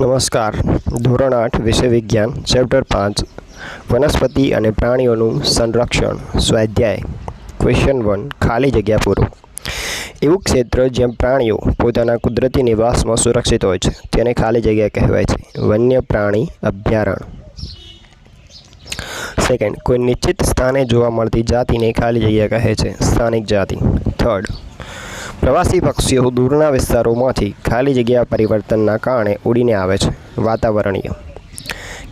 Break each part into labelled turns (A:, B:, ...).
A: નમસ્કાર. ધોરણ આઠ, વિષય વિજ્ઞાન ચેપ્ટર પાંચ, વનસ્પતિ અને પ્રાણીઓનું સંરક્ષણ, સ્વાધ્યાય ક્વેશ્ચન વન ખાલી જગ્યા પૂરો. એવું ક્ષેત્ર જ્યાં પ્રાણીઓ પોતાના કુદરતી નિવાસમાં સુરક્ષિત હોય છે, તેને ખાલી જગ્યા કહેવાય છે. વન્ય પ્રાણી અભયારણ્ય. સેકન્ડ કોઈ નિશ્ચિત સ્થાને જોવા મળતી જાતિને ખાલી જગ્યા કહે છે. સ્થાનિક જાતિ. થર્ડ પ્રવાસી પક્ષીઓ દૂરના વિસ્તારોમાંથી ખાલી જગ્યા પરિવર્તનના કારણે ઉડીને આવે છે. વાતાવરણીય.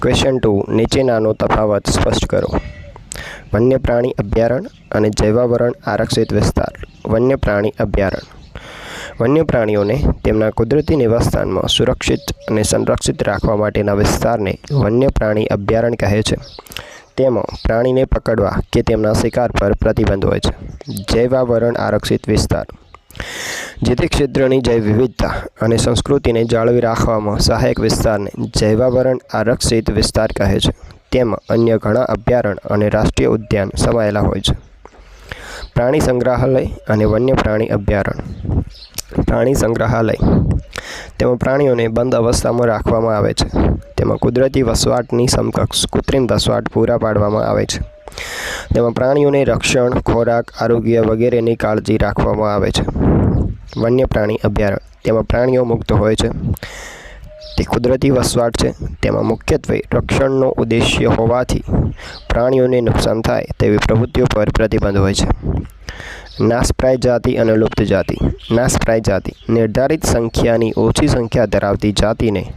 A: ક્વેશ્ચન ટુ નીચેનાનો તફાવત સ્પષ્ટ કરો. વન્ય પ્રાણી અભયારણ્ય અને જૈવાવરણ આરક્ષિત વિસ્તાર. વન્ય પ્રાણી અભયારણ્ય. વન્ય પ્રાણીઓને તેમના કુદરતી નિવાસસ્થાનમાં સુરક્ષિત અને સંરક્ષિત રાખવા માટેના વિસ્તારને વન્ય પ્રાણી અભયારણ્ય કહે છે. તેમાં પ્રાણીને પકડવા કે તેમના શિકાર પર પ્રતિબંધ હોય છે. જૈવાવરણ આરક્ષિત વિસ્તાર. જે તે ક્ષેત્રની જૈવ વિવિધતા અને સંસ્કૃતિને જાળવી રાખવામાં સહાયક વિસ્તારને જૈવાવરણ આરક્ષિત વિસ્તાર કહે છે. તેમાં અન્ય ઘણા અભયારણ્ય અને રાષ્ટ્રીય ઉદ્યાન સમાયેલા હોય છે. પ્રાણી સંગ્રહાલય અને વન્ય પ્રાણી અભયારણ્ય. પ્રાણી સંગ્રહાલય. તેમાં પ્રાણીઓને બંધ અવસ્થામાં રાખવામાં આવે છે. તેમાં કુદરતી વસવાટની સમકક્ષ કૃત્રિમ વસવાટ પૂરા પાડવામાં આવે છે. તેમાં પ્રાણીઓને રક્ષણ, ખોરાક, આરોગ્ય વગેરેની કાળજી રાખવામાં આવે છે. વન્ય પ્રાણી અભયારણ્ય. તેમાં પ્રાણીઓ મુક્ત હોય છે. તે કુદરતી વસવાટ છે. તેમાં મુખ્યત્વે રક્ષણનો ઉદ્દેશ્ય હોવાથી પ્રાણીઓને નુકસાન થાય તેવી પ્રવૃત્તિઓ પર પ્રતિબંધ હોય છે. નાશપ્રાય જાતિ અને લુપ્ત જાતિ. નાશપ્રાય જાતિ નિર્ધારિત સંખ્યાની ઓછી સંખ્યા ધરાવતી જાતિને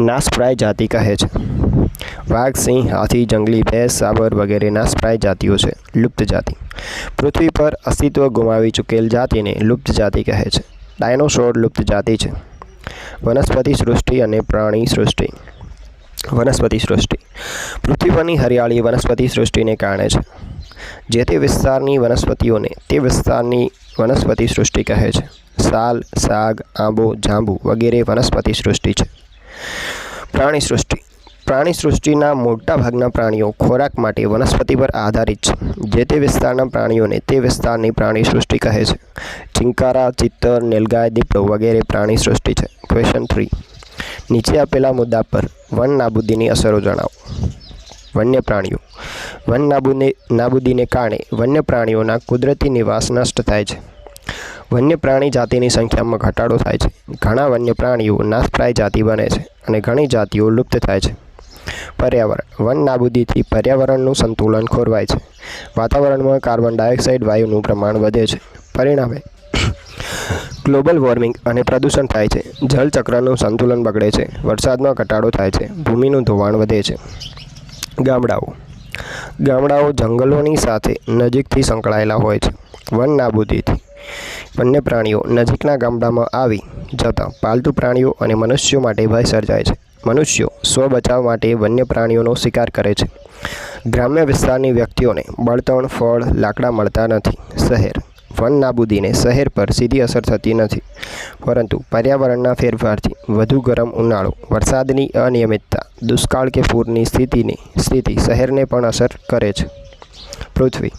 A: નાશપ્રાય જાતિ કહે છે. વાઘ, સિંહ, હાથી, જંગલી ભેંસ, સાબર વગેરેના સ્પ્રાય જાતિઓ છે. લુપ્ત જાતિ. પૃથ્વી પર અસ્તિત્વ ગુમાવી ચૂકેલ જાતિને લુપ્ત જાતિ કહે છે. ડાયનોસોર લુપ્ત જાતિ છે. વનસ્પતિ સૃષ્ટિ અને પ્રાણી સૃષ્ટિ. વનસ્પતિ સૃષ્ટિ. પૃથ્વી પરની હરિયાળી વનસ્પતિ સૃષ્ટિને કારણે છે. જે તે વિસ્તારની વનસ્પતિઓને તે વિસ્તારની વનસ્પતિ સૃષ્ટિ કહે છે. સાલ, સાગ, આંબો, જાંબુ વગેરે વનસ્પતિ સૃષ્ટિ છે. પ્રાણી સૃષ્ટિ. પ્રાણી સૃષ્ટિના મોટાભાગના પ્રાણીઓ ખોરાક માટે વનસ્પતિ પર આધારિત છે. જે તે વિસ્તારના પ્રાણીઓને તે વિસ્તારની પ્રાણી સૃષ્ટિ કહે છે. ચિંકારા, ચિત્તર, નીલગાય, દીપડો વગેરે પ્રાણી સૃષ્ટિ છે. ક્વેશ્ચન થ્રી નીચે આપેલા મુદ્દા પર વન નાબૂદીની અસરો જણાવો. વન્ય પ્રાણીઓ. વન નાબૂદી, નાબૂદીને કારણે વન્ય પ્રાણીઓના કુદરતી નિવાસ નષ્ટ થાય છે. વન્ય પ્રાણી જાતિની સંખ્યામાં ઘટાડો થાય છે. ઘણા વન્ય પ્રાણીઓ નાશપ્રાય જાતિ બને છે અને ઘણી જાતિઓ લુપ્ત થાય છે. પર્યાવરણ. વન નાબૂદીથી પર્યાવરણનું સંતુલન ખોરવાય છે. વાતાવરણમાં કાર્બન ડાયોક્સાઇડ વાયુનું પ્રમાણ વધે છે. પરિણામે, ગ્લોબલ વોર્મિંગ અને પ્રદૂષણ થાય છે. જળચક્રનું સંતુલન બગડે છે. વરસાદમાં ઘટાડો થાય છે. ભૂમિનું ધોવાણ વધે છે. ગામડાઓ. ગામડાઓ જંગલોની સાથે નજીકથી સંકળાયેલા હોય છે. વન નાબૂદીથી બંને પ્રાણીઓ નજીકના ગામડામાં આવી જતાં પાલતુ પ્રાણીઓ અને મનુષ્યો માટે ભય સર્જાય છે. મનુષ્યો સ્વ બચાવ માટે વન્ય પ્રાણીઓનો શિકાર કરે છે. ગ્રામ્ય વિસ્તારની વ્યક્તિઓને બળતણ, ફળ, લાકડા મળતા નથી. શહેર વન નાબૂદીને શહેર પર સીધી અસર થતી નથી. પરંતુ પર્યાવરણના ફેરફારથી વધુ ગરમ ઉનાળો, વરસાદની અનિયમિતતા, દુષ્કાળ કે પૂરની સ્થિતિની સ્થિતિ શહેરને પણ અસર કરે છે. પૃથ્વી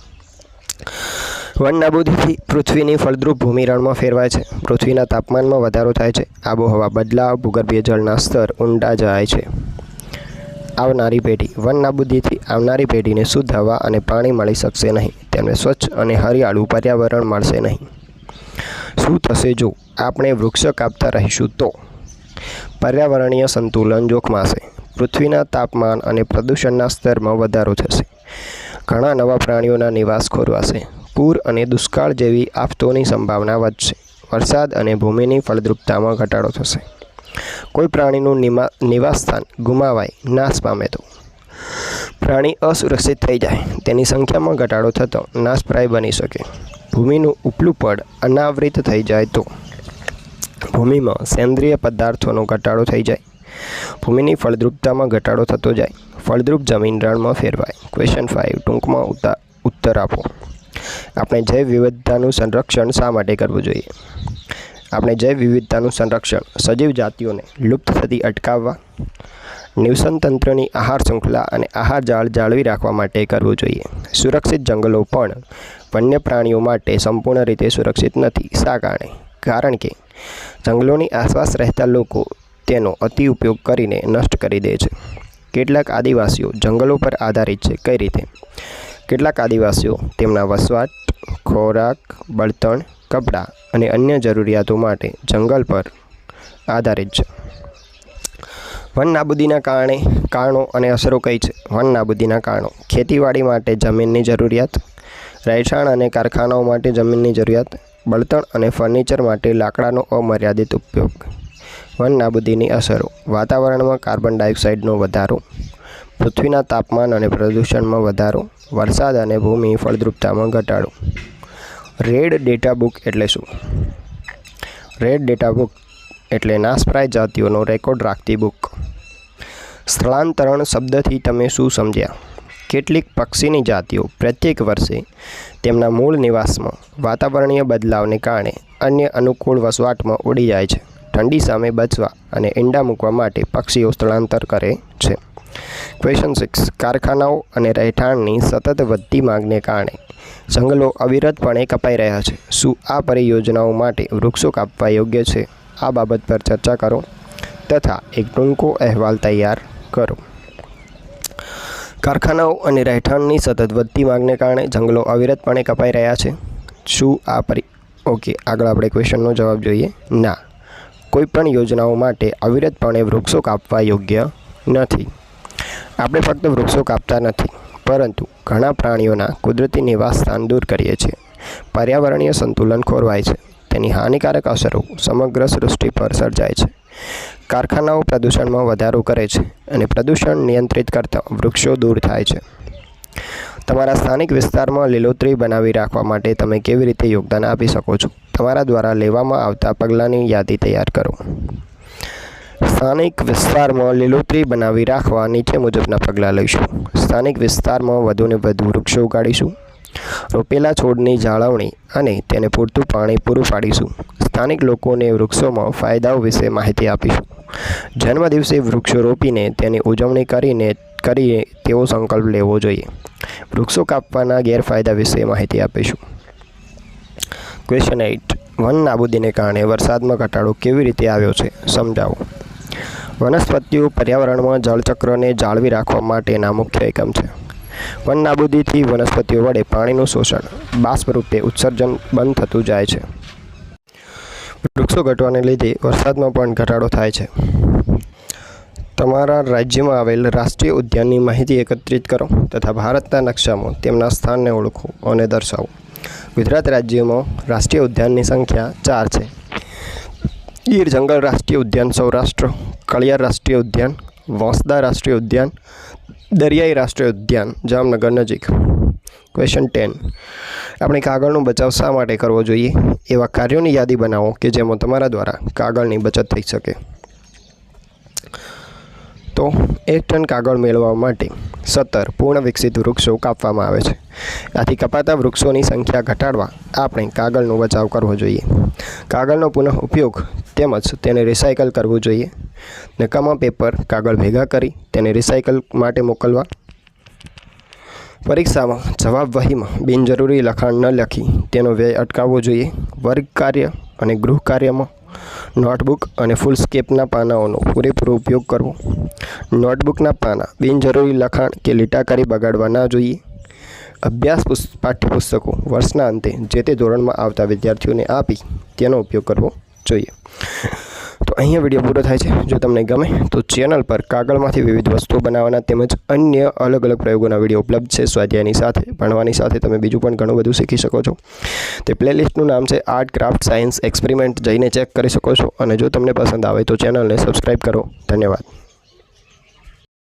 A: વન નાબૂદીથી પૃથ્વીની ફળદ્રુપ ભૂમિ રણમાં ફેરવાય છે. પૃથ્વીના તાપમાનમાં વધારો થાય છે. આબોહવા બદલાવ, ભૂગર્ભીય જળના સ્તર ઊંડા જાય છે. આવનારી પેઢી વન નાબૂદીથી આવનારી પેઢીને શુદ્ધ હવા અને પાણી મળી શકશે નહીં. તેમને સ્વચ્છ અને હરિયાળું પર્યાવરણ મળશે નહીં. શું થશે જો આપણે વૃક્ષ કાપતા રહીશું તો? પર્યાવરણીય સંતુલન જોખમાશે. પૃથ્વીના તાપમાન અને પ્રદૂષણના સ્તરમાં વધારો થશે. ઘણા નવા પ્રાણીઓના નિવાસ ખોરવાશે. પૂર અને દુષ્કાળ જેવી આફતોની સંભાવના વધશે. વરસાદ અને ભૂમિની ફળદ્રુપતામાં ઘટાડો થશે. કોઈ પ્રાણીનું નિવાસસ્થાન ગુમાવાય, નાશ પામે તો. પ્રાણી અસુરક્ષિત થઈ જાય, તેની સંખ્યામાં ઘટાડો થતો નાશપ્રાય બની શકે. ભૂમિનું ઉપલું પડ અનાવૃત થઈ જાય તો. ભૂમિમાં સેન્દ્રિય પદાર્થોનો ઘટાડો થઈ જાય. ભૂમિની ફળદ્રુપતામાં ઘટાડો થતો જાય. ફળદ્રુપ જમીન રણમાં ફેરવાય. ક્વેશ્ચન ફાઇવ ટૂંકમાં ઉત્તા ઉત્તર આપો. આપણે જૈવ વિવિધતાનું સંરક્ષણ શા માટે કરવું જોઈએ? આપણે જૈવ વિવિધતાનું સંરક્ષણ સજીવ જાતિઓને લુપ્ત થતી અટકાવવા, નિવસન તંત્રની આહાર શૃંખલા અને આહાર જાળ જાળવી રાખવા માટે કરવું જોઈએ. સુરક્ષિત જંગલો પણ વન્ય પ્રાણીઓ માટે સંપૂર્ણ રીતે સુરક્ષિત નથી શા કારણે? કારણ કે જંગલોની આસપાસ રહેતા લોકો તેનો અતિ ઉપયોગ કરીને નષ્ટ કરી દે છે. કેટલાક આદિવાસીઓ જંગલો પર આધારિત છે. કઈ રીતે? કેટલાક આદિવાસીઓ તેમના વસવાટ, ખોરાક, બળતણ, કપડાં અને અન્ય જરૂરિયાતો માટે જંગલ પર આધારિત છે. વન નાબૂદીના કારણે કારણો અને અસરો કઈ છે? વન નાબૂદીના કારણો. ખેતીવાડી માટે જમીનની જરૂરિયાત, રહેઠાણ અને કારખાનાઓ માટે જમીનની જરૂરિયાત, બળતણ અને ફર્નિચર માટે લાકડાનો અમર્યાદિત ઉપયોગ. વન નાબૂદીની અસરો. વાતાવરણમાં કાર્બન ડાયોક્સાઇડનો વધારો. પૃથ્વીના તાપમાન અને પ્રદૂષણમાં વધારો, વરસાદ અને ભૂમિ ફળદ્રુપતામાં ઘટાડો. રેડ ડેટા બુક એટલે શું? રેડ ડેટા બુક એટલે નાશપ્રાય જાતિઓનો રેકોર્ડ રાખતી બુક. સ્થળાંતરણ શબ્દથી તમે શું સમજ્યા? કેટલીક પક્ષીની જાતિઓ પ્રત્યેક વર્ષે તેમના મૂળ નિવાસમાં વાતાવરણીય બદલાવને કારણે અન્ય અનુકૂળ વસવાટમાં ઉડી જાય છે. ઠંડી સામે બચવા અને ઈંડા મૂકવા માટે પક્ષીઓ સ્થળાંતર કરે છે. ક્વેશ્ચન સિક્સ કારખાનાઓ અને રહેઠાણની સતત વધતી માંગને કારણે જંગલો અવિરતપણે કપાઈ રહ્યા છે. શું આ પરિયોજનાઓ માટે વૃક્ષો કાપવા યોગ્ય છે? આ બાબત પર ચર્ચા કરો તથા એક ટૂંકો અહેવાલ તૈયાર કરો. કારખાનાઓ અને રહેઠાણની સતત વધતી માંગને કારણે જંગલો અવિરતપણે કપાઈ રહ્યા છે. શું આ પરી ઓકે, આગળ આપણે ક્વેશ્ચનનો જવાબ જોઈએ. ના. કોઈપણ યોજનાઓ માટે અવિરતપણે વૃક્ષો કાપવા યોગ્ય નથી. આપણે ફક્ત વૃક્ષો કાપતા નથી, પરંતુ ઘણા પ્રાણીઓના કુદરતી નિવાસ સ્થાન દૂર કરીએ છીએ. પર્યાવરણીય સંતુલન ખોરવાય છે. તેની હાનિકારક અસરો સમગ્ર સૃષ્ટિ પર સર્જાય છે. કારખાનાઓ પ્રદૂષણમાં વધારો કરે છે અને પ્રદૂષણ નિયંત્રિત કરતા વૃક્ષો દૂર થાય છે. તમારા સ્થાનિક વિસ્તારમાં લીલોતરી બનાવી રાખવા માટે તમે કેવી રીતે યોગદાન આપી શકો છો? તમારા દ્વારા લેવામાં આવતા પગલાંની યાદી તૈયાર કરો. સ્થાનિક વિસ્તારમાં લીલોતરી બનાવી રાખવા નીચે મુજબના પગલાં લઈશું. સ્થાનિક વિસ્તારમાં વધુને વધુ વૃક્ષો ઉગાડીશું. રોપેલા છોડની જાળવણી અને તેને પૂરતું પાણી પૂરું પાડીશું. સ્થાનિક લોકોને વૃક્ષોમાં ફાયદાઓ વિશે માહિતી આપીશું. જન્મદિવસે વૃક્ષો રોપીને તેની ઉજવણી કરીને કરીએ તેવો સંકલ્પ લેવો જોઈએ. વૃક્ષો કાપવાના ગેરફાયદા વિશે માહિતી આપીશું. Question eight. વન નાબૂદીને કારણે વરસાદમાં ઘટાડો કેવી રીતે આવ્યો છે? સમજાવો. વનસ્પતિઓ પર્યાવરણમાં જળચક્રને જાળવી રાખવા માટેના મુખ્ય એકમ છે. વન નાબૂદીથી વનસ્પતિઓ વડે પાણીનું શોષણ બાષ્પ રૂપે ઉત્સર્જન બંધ થતું જાય છે. વૃક્ષો ઘટવાને લીધે વરસાદમાં પણ ઘટાડો થાય છે. તમારા રાજ્યમાં આવેલ રાષ્ટ્રીય ઉદ્યાનની માહિતી એકત્રિત કરો તથા ભારતના નકશામાં તેમના સ્થાનને ઓળખો અને દર્શાવો. ગુજરાત રાજ્યમાં રાષ્ટ્રીય ઉદ્યાનની સંખ્યા ચાર છે. ગીર જંગલ રાષ્ટ્રીય ઉદ્યાન, સૌરાષ્ટ્ર કળિયાર રાષ્ટ્રીય ઉદ્યાન, વાંસદા રાષ્ટ્રીય ઉદ્યાન, દરિયાઈ રાષ્ટ્રીય ઉદ્યાન, જામનગર નજીક. ક્વેશ્ચન ટેન આપણે કાગળનો બચાવ શા માટે કરવો જોઈએ? એવા કાર્યોની યાદી બનાવો કે જેમાં તમારા દ્વારા કાગળની બચત થઈ શકે. તો એક ટન કાગળ મેળવવા માટે સત્તર પૂર્ણ વિકસિત વૃક્ષો કાપવામાં આવે છે. આથી કપાતા વૃક્ષોની સંખ્યા ઘટાડવા આપણે કાગળનો બચાવ કરવો જોઈએ. કાગળનો પુનઃ ઉપયોગ તેમજ તેને રિસાયકલ કરવું જોઈએ. નકામા પેપર કાગળ ભેગા કરી તેને રિસાયકલ માટે મોકલવા. પરીક્ષામાં જવાબ વહીમાં બિનજરૂરી લખાણ ન લખી તેનો વ્યય અટકાવવો જોઈએ. વર્ગ કાર્ય અને ગૃહ કાર્યમાં નોટબુક અને ફૂલ સ્કેપના પાનાઓનો પૂરેપૂરો ઉપયોગ કરવો. નોટબુકના પાના, બિનજરૂરી લખાણ કે લીટાકારી બગાડવા ના જોઈએ. અભ્યાસ પુસ્ત પાઠ્યપુસ્તકો વર્ષના અંતે જે તે ધોરણમાં આવતા વિદ્યાર્થીઓને આપી તેનો ઉપયોગ કરવો જોઈએ. તો અહીંયા વીડિયો પૂરો થાય છે. જો તમને ગમે તો ચેનલ પર કાગળમાંથી વિવિધ વસ્તુઓ બનાવવાના તેમજ અન્ય અલગ અલગ પ્રયોગોના વીડિયો ઉપલબ્ધ છે સ્વાધ્યાયની સાથે, ભણવાની સાથે તમે બીજું પણ ઘણું બધું શીખી શકો છો. તે પ્લેલિસ્ટનું નામ છે આર્ટ ક્રાફ્ટ સાયન્સ એક્સપેરિમેન્ટ જઈને ચેક કરી શકો છો અને જો તમને પસંદ આવે તો ચેનલને સબસ્ક્રાઈબ કરો. ધન્યવાદ.